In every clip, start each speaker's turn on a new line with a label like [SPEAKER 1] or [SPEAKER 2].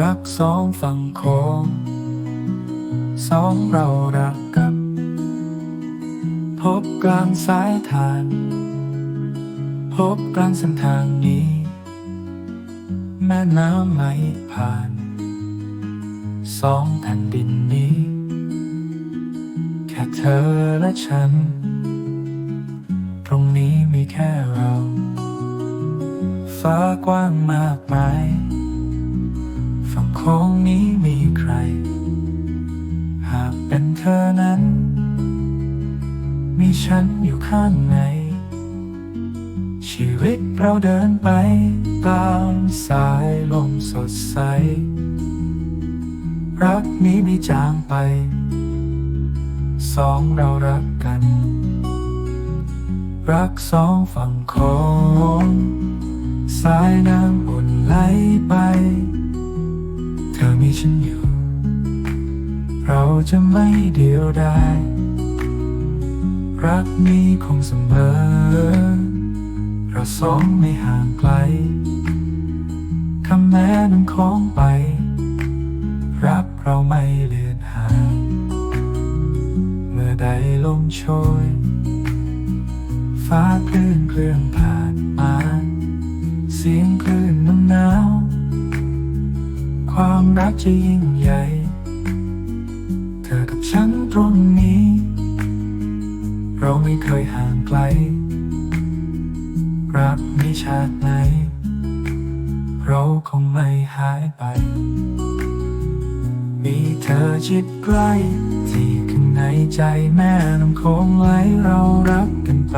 [SPEAKER 1] รักสองฝั่งโค้งสองเรารักกัน พบกลางสายทาน พบกลางเส้นทางนี้ แม่น้ำไหลผ่าน สองแผ่นดินนี้ แค่เธอและฉัน ตรงนี้มีแค่เรา ฟ้ากว้างมากมาย ฝั่งโค้งนี้มีใคร หากเป็นเธอนั้น มีฉันอยู่ข้างใน ชีวิตเราเดินไปตามสายลมสดใส รักนี้ไม่จางไป สองเรารักกัน รักสองฝั่งโค้งสายน้ำ ฉันอยู่ เราจะไม่เดียวดายรักนี้คงเสมอ เราสองไม่ห่างไกลคำแม้น้ำคล้องไป รักเราไม่เลือนหางเมื่อใดลมโชย ฟ้าคลื่นเคลื่อนผ่านมา เสียงคลื่น ความรักจะยิ่งใหญ่ เธอกับฉันตรงนี้ เราไม่เคยห่างไกล รักไม่ชาติไหน เราคงไม่หายไป มีเธอชิดใกล้ ที่ข้างในใจแม่น้ำโค้งไหลเรารักกันไป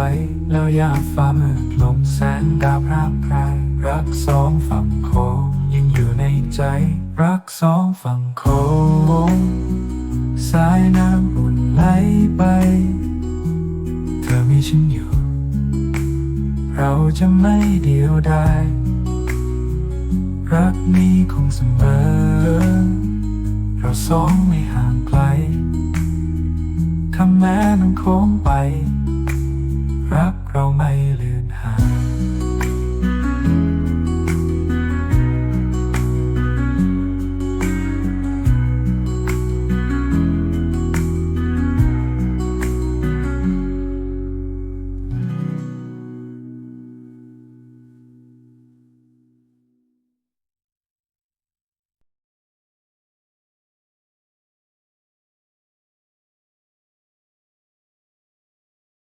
[SPEAKER 1] แล้วยาฟ้ามืดลงแสงดาวพร่างพรายรักสองฝั่ง สองฝั่งโค้งสายน้ำอุ่นไหลไป เธอมีฉันอยู่ เราจะไม่เดียวดายรักนี้คงเสมอ เราสองไม่ห่างไกลคำแม้น้ำโค้งไป